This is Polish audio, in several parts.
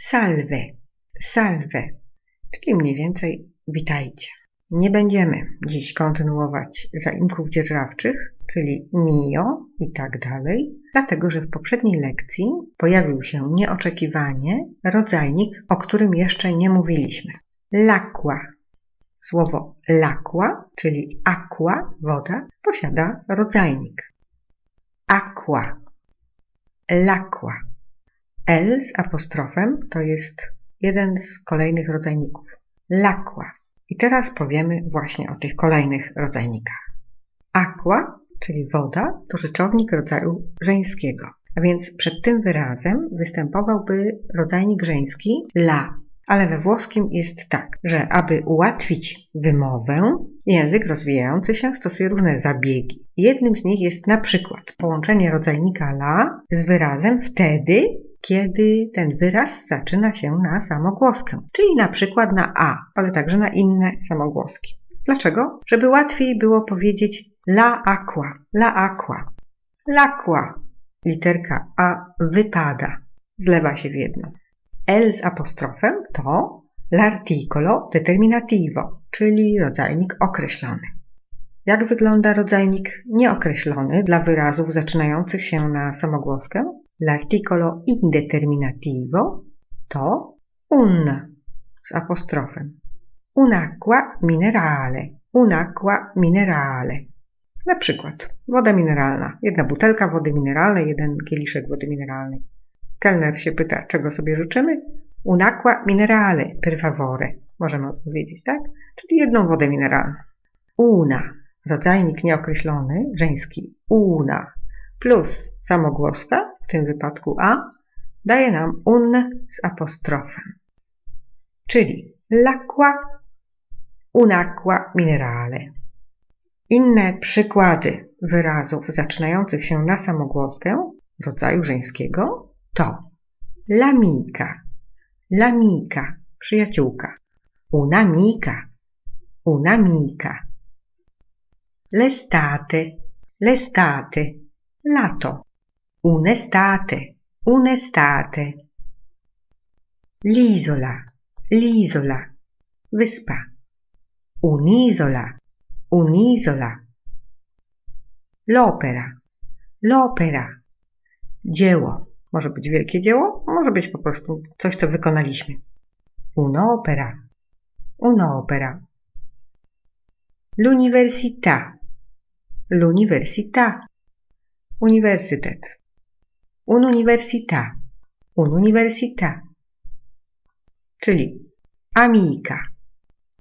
salve, salve, czyli mniej więcej witajcie. Nie będziemy dziś kontynuować zaimków dzierżawczych, czyli mio i tak dalej, dlatego że w poprzedniej lekcji pojawił się nieoczekiwanie rodzajnik, o którym jeszcze nie mówiliśmy. L'acqua. Słowo l'acqua, czyli aqua, woda, posiada rodzajnik. Aqua. L'acqua. L z apostrofem to jest jeden z kolejnych rodzajników. L'acqua. I teraz powiemy właśnie o tych kolejnych rodzajnikach. Aqua, czyli woda, to rzeczownik rodzaju żeńskiego. A więc przed tym wyrazem występowałby rodzajnik żeński la. Ale we włoskim jest tak, że aby ułatwić wymowę, język rozwijający się stosuje różne zabiegi. Jednym z nich jest na przykład połączenie rodzajnika la z wyrazem wtedy, kiedy ten wyraz zaczyna się na samogłoskę, czyli na przykład na a, ale także na inne samogłoski. Dlaczego? Żeby łatwiej było powiedzieć la aqua, la aqua. L'aqua, literka a wypada, zlewa się w jedno. L z apostrofem to l'articolo determinativo, czyli rodzajnik określony. Jak wygląda rodzajnik nieokreślony dla wyrazów zaczynających się na samogłoskę? L'articolo indeterminativo to un z apostrofem. Un'acqua minerale. Un'acqua minerale. Na przykład woda mineralna. Jedna butelka wody mineralnej, jeden kieliszek wody mineralnej. Kelner się pyta, czego sobie życzymy? Un'acqua minerale, per favore. Możemy odpowiedzieć, tak? Czyli jedną wodę mineralną. Una, rodzajnik nieokreślony, żeński. Una plus samogłoska, w tym wypadku a, daje nam un z apostrofem. Czyli l'acqua, un'acqua minerale. Inne przykłady wyrazów zaczynających się na samogłoskę rodzaju żeńskiego to l'amica, l'amica, przyjaciółka, un'amica, un'amica, l'estate, l'estate, lato, un'estate, un'estate, l'isola, l'isola, wyspa, un'isola, un'isola, l'opera, l'opera, dzieło. Może być wielkie dzieło, może być po prostu coś, co wykonaliśmy. Un'opera, un'opera. L'università, l'università, Uniwersytet. Un'università. Un'università. Czyli amica,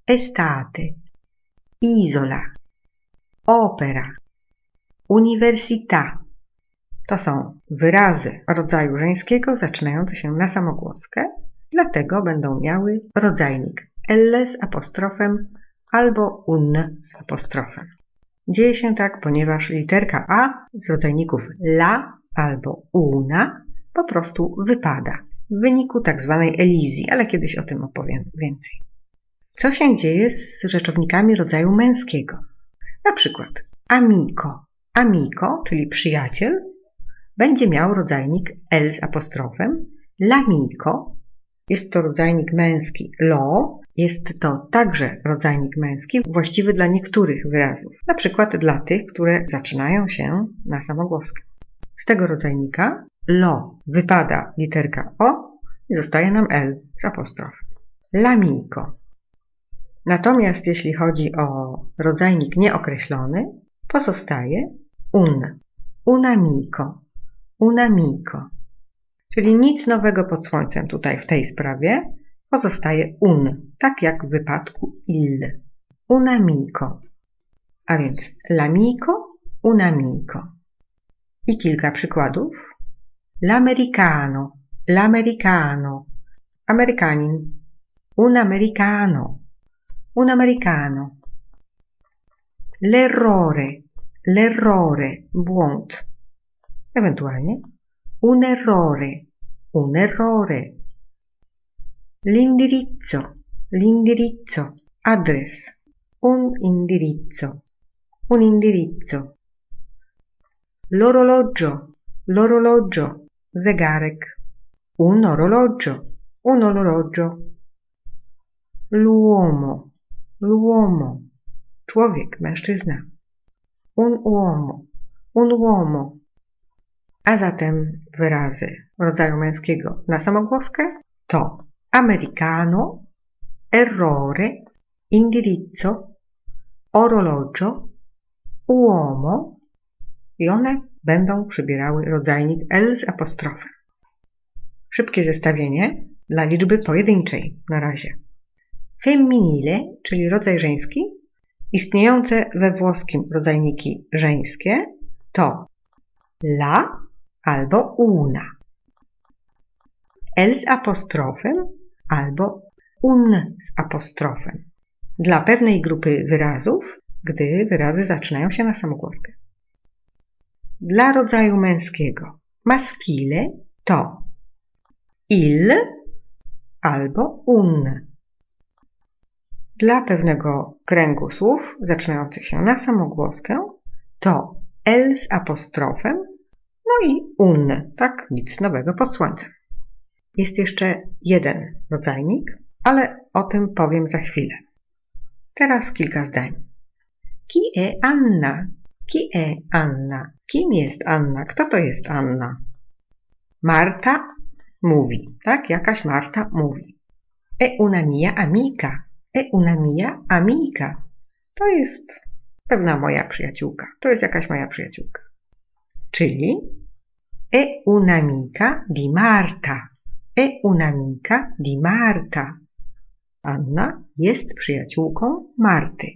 estate, isola, opera, uniwersyta. To są wyrazy rodzaju żeńskiego zaczynające się na samogłoskę, dlatego będą miały rodzajnik L z apostrofem albo un z apostrofem. Dzieje się tak, ponieważ literka A z rodzajników la albo una po prostu wypada w wyniku tak zwanej elizji, ale kiedyś o tym opowiem więcej. Co się dzieje z rzeczownikami rodzaju męskiego? Na przykład amico. Amico, czyli przyjaciel, będzie miał rodzajnik L z apostrofem. L'amico jest to rodzajnik męski lo, jest to także rodzajnik męski właściwy dla niektórych wyrazów, na przykład dla tych, które zaczynają się na samogłoskę. Z tego rodzajnika lo wypada literka o i zostaje nam l z apostrof. L'amico. Natomiast jeśli chodzi o rodzajnik nieokreślony, pozostaje un. Un amico. Un amico. Czyli nic nowego pod słońcem tutaj w tej sprawie. Pozostaje un, tak jak w wypadku il. Un amico. A więc l'amico, un amico. I kilka przykładów. L'americano, l'americano. Amerykanin. Un americano. Un americano. L'errore, l'errore. Błąd. Ewentualnie un errore, un errore. L'indirizzo, l'indirizzo, address, un indirizzo, un indirizzo. L'orologio, l'orologio, zegarek, un orologio, un orologio. L'uomo, l'uomo, człowiek, mężczyzna. Un uomo, un uomo. A zatem wyrazy rodzaju męskiego na samogłoskę to americano, errore, indirizzo, orologio, uomo i one będą przybierały rodzajnik L z apostrofem. Szybkie zestawienie dla liczby pojedynczej na razie. Femminile, czyli rodzaj żeński, istniejące we włoskim rodzajniki żeńskie to la albo una. L z apostrofem albo un z apostrofem. Dla pewnej grupy wyrazów, gdy wyrazy zaczynają się na samogłoskę. Dla rodzaju męskiego maskile to il albo un. Dla pewnego kręgu słów zaczynających się na samogłoskę to L z apostrofem, no i un, tak nic nowego pod słońcem. Jest jeszcze jeden rodzajnik, ale o tym powiem za chwilę. Teraz kilka zdań. Ki e Anna? Ki e Anna? Kim jest Anna? Kto to jest Anna? Marta mówi, tak? Jakaś Marta mówi. E una mia amica. E una mia amica. To jest pewna moja przyjaciółka. To jest jakaś moja przyjaciółka. Czyli e di Marta. E una amica di Marta. Anna jest przyjaciółką Marty.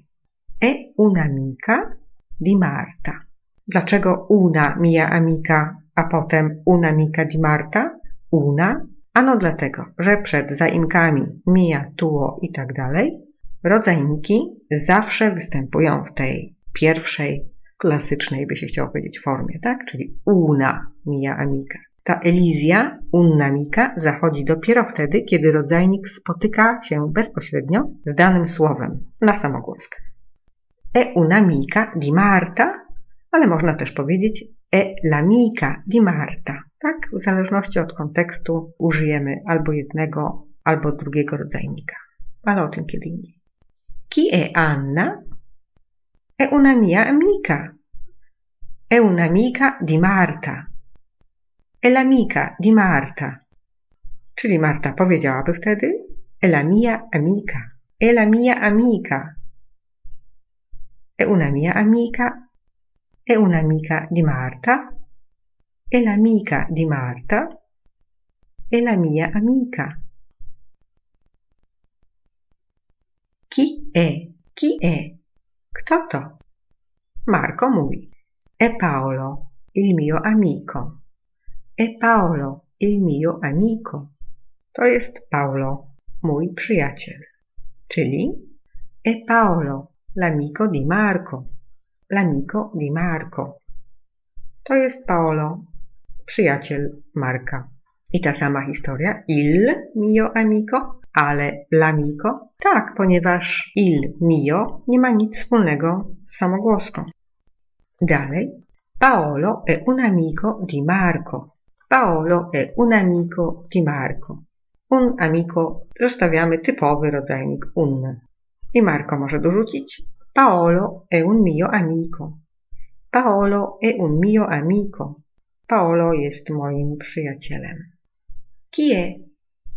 E una amica di Marta. Dlaczego una mia amica, a potem una amica di Marta? Una? Ano dlatego, że przed zaimkami mia, tuo i tak dalej rodzajniki zawsze występują w tej pierwszej, klasycznej, by się chciało powiedzieć, formie, tak? Czyli una mia amica. Ta elizja, unnamika, zachodzi dopiero wtedy, kiedy rodzajnik spotyka się bezpośrednio z danym słowem na samogłoskę. E un'amica di Marta, ale można też powiedzieć e l'amica di Marta. Tak, w zależności od kontekstu użyjemy albo jednego, albo drugiego rodzajnika. Ale o tym kiedy indziej. Chi è Anna? È una mia amica. È un'amica di Marta. È l'amica di Marta. Czyli Marta powiedziałaby wtedy è la mia amica. È la mia amica. È una mia amica. È un'amica di Marta. È l'amica di Marta. È la mia amica. Chi è? Chi è? Kto to? Marco mówi. È Paolo, il mio amico. E Paolo, il mio amico. To jest Paolo, mój przyjaciel. Czyli e Paolo, l'amico di Marco. L'amico di Marco. To jest Paolo, przyjaciel Marka. I ta sama historia, il mio amico, ale l'amico? Tak, ponieważ il mio nie ma nic wspólnego z samogłoską. Dalej, Paolo è un amico di Marco. Paolo è un amico di Marco. Un amico zostawiamy typowy rodzajnik un. I Marco może dorzucić Paolo è un mio amico. Paolo è un mio amico. Paolo jest moim przyjacielem. Chi è?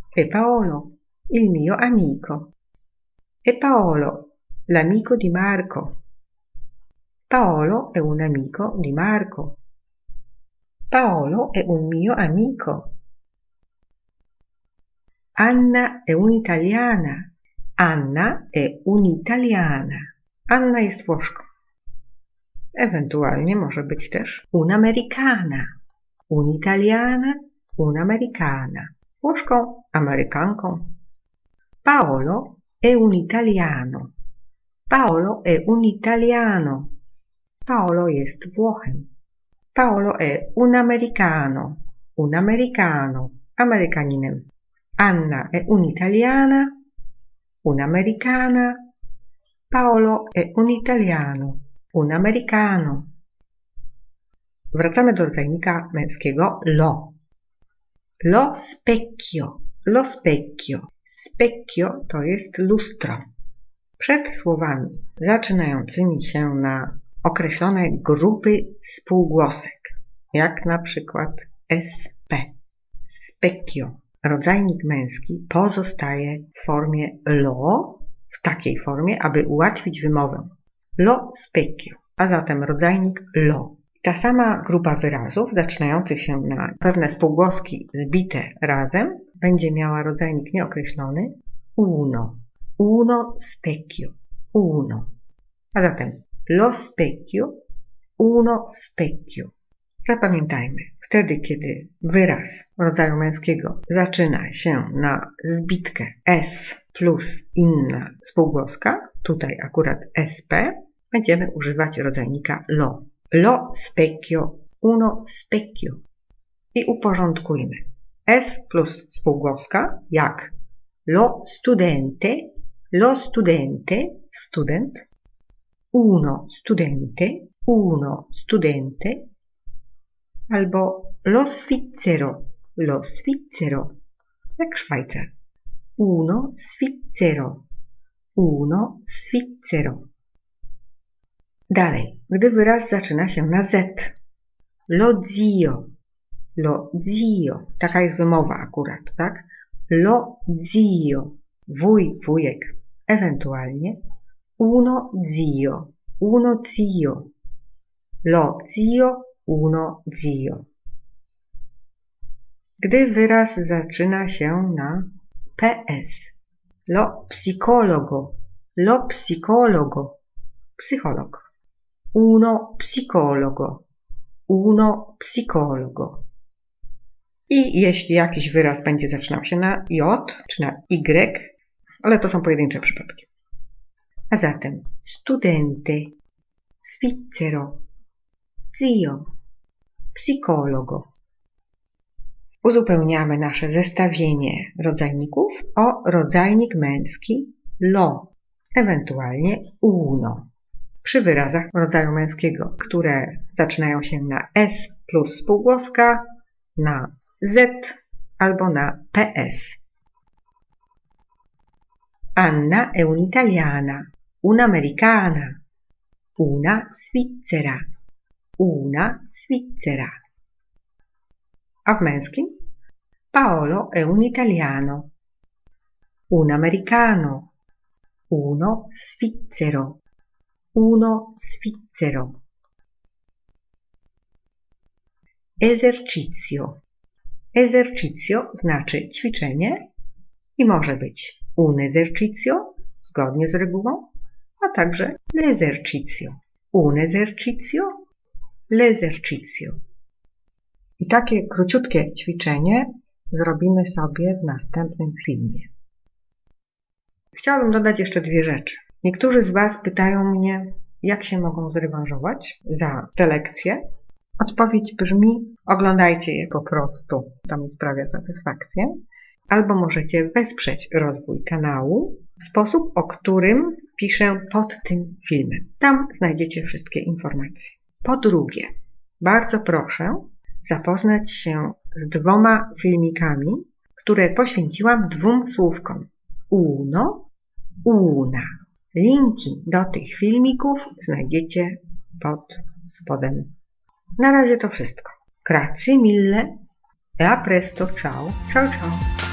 È Paolo, il mio amico. È Paolo, l'amico di Marco. Paolo è un amico di Marco. Paolo è un mio amico. Anna è un'italiana. Anna è un'italiana. Anna jest Włoszką. Ewentualnie może być też un'americana. Un'italiana, un'americana. Włoszką, Amerykanką. Paolo è un italiano. Paolo è un italiano. Paolo jest Włochem. Paolo è un americano, un americano, amerykaninem. Anna è un'italiana, un'americana. Paolo è un italiano, un americano. Wracamy do rodzajnika męskiego lo. Lo specchio, lo specchio. Specchio to jest lustro. Przed słowami zaczynającymi się na określone grupy spółgłosek, jak na przykład sp, specchio, rodzajnik męski pozostaje w formie lo, w takiej formie, aby ułatwić wymowę. Lo specchio, a zatem rodzajnik lo. Ta sama grupa wyrazów zaczynających się na pewne spółgłoski zbite razem będzie miała rodzajnik nieokreślony uno. Uno specchio. Uno. A zatem lo specchio, uno specchio. Zapamiętajmy, wtedy kiedy wyraz rodzaju męskiego zaczyna się na zbitkę s plus inna spółgłoska, tutaj akurat sp, będziemy używać rodzajnika lo. Lo specchio, uno specchio. I uporządkujmy. S plus spółgłoska jak lo studente, lo studente, student, uno studente, uno studente, albo lo svizzero, lo svizzero, jak Szwajcar. Uno svizzero, uno svizzero. Dalej, gdy wyraz zaczyna się na Z. Lo zio, lo zio. Taka jest wymowa akurat, tak? Lo zio, wuj, wujek, ewentualnie uno zio, uno zio. Lo zio, uno zio. Gdy wyraz zaczyna się na ps. Lo psicologo, lo psicologo, psycholog uno psicologo, uno psicologo. I jeśli jakiś wyraz będzie zaczynał się na J czy na Y, ale to są pojedyncze przypadki. A zatem studente, svizzero, zio, psicologo. Uzupełniamy nasze zestawienie rodzajników o rodzajnik męski lo, ewentualnie uno przy wyrazach rodzaju męskiego, które zaczynają się na S plus spółgłoska, na Z albo na PS. Anna è un'italiana, un'americana, una svizzera, una svizzera. A w męskim? Paolo è un italiano, un americano, uno svizzero uno svizzero. Esercizio. Esercizio znaczy ćwiczenie i może być un esercizio, zgodnie z regułą, a także l'esercizio. Un esercizio, l'esercizio. I takie króciutkie ćwiczenie zrobimy sobie w następnym filmie. Chciałabym dodać jeszcze dwie rzeczy. Niektórzy z Was pytają mnie, jak się mogą zrewanżować za te lekcje. Odpowiedź brzmi: oglądajcie je po prostu, to mi sprawia satysfakcję. Albo możecie wesprzeć rozwój kanału w sposób, o którym piszę pod tym filmem. Tam znajdziecie wszystkie informacje. Po drugie, bardzo proszę zapoznać się z dwoma filmikami, które poświęciłam dwóm słówkom: uno, una. Linki do tych filmików znajdziecie pod spodem. Na razie to wszystko. Grazie mille e a presto. Ciao, ciao, ciao.